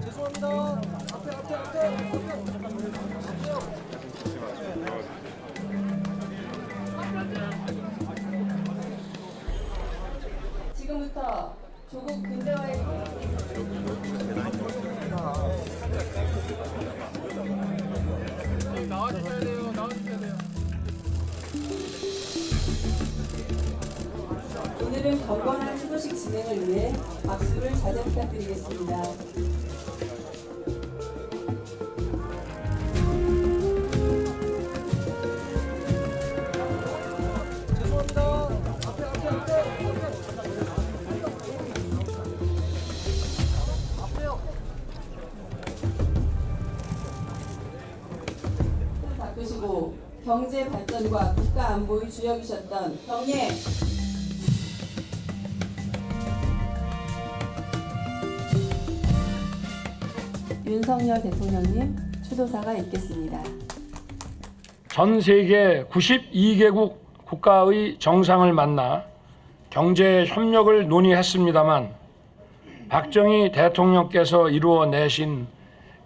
죄송합니다. 앞에 앞에 앞에. 지금부터 조국 근대화의 나와주셔야 돼요. 오늘은 경건한 추도식 진행을 위해 박수를 자제 부탁드리겠습니다. 경제 발전과 국가 안보의 주역이셨던 경례 윤석열 대통령님 추도사가 있겠습니다. 전 세계 92개국 국가의 정상을 만나 경제 협력을 논의했습니다만 박정희 대통령께서 이루어내신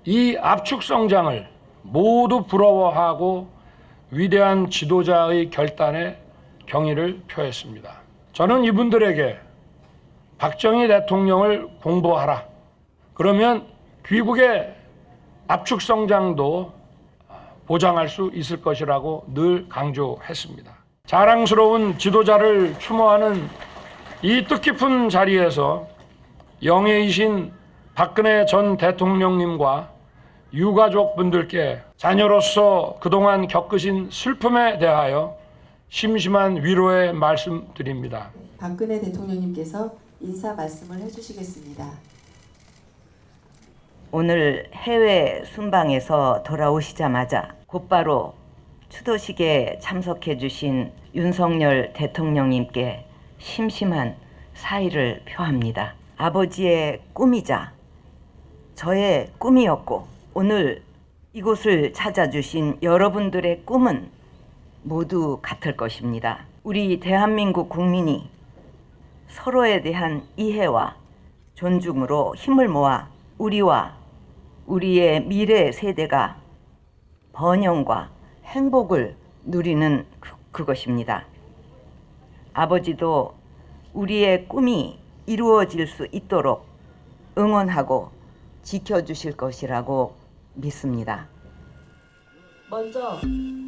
이 압축 성장을 모두 부러워하고 위대한 지도자의 결단에 경의를 표했습니다. 저는 이분들에게 박정희 대통령을 공부하라. 그러면 귀국의 압축 성장도 보장할 수 있을 것이라고 늘 강조했습니다. 자랑스러운 지도자를 추모하는 이 뜻깊은 자리에서 영예이신 박근혜 전 대통령님과 유가족 분들께 자녀로서 그동안 겪으신 슬픔에 대하여 심심한 위로의 말씀 드립니다. 박근혜 대통령님께서 인사 말씀을 해주시겠습니다. 오늘 해외 순방에서 돌아오시자마자 곧바로 추도식에 참석해 주신 윤석열 대통령님께 심심한 사의를 표합니다. 아버지의 꿈이자 저의 꿈이었고 오늘 이곳을 찾아주신 여러분들의 꿈은 모두 같을 것입니다. 우리 대한민국 국민이 서로에 대한 이해와 존중으로 힘을 모아 우리와 우리의 미래 세대가 번영과 행복을 누리는 그, 그것입니다. 아버지도 우리의 꿈이 이루어질 수 있도록 응원하고 지켜주실 것이라고 믿습니다. 먼저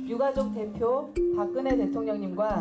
유가족 대표 박근혜 대통령님과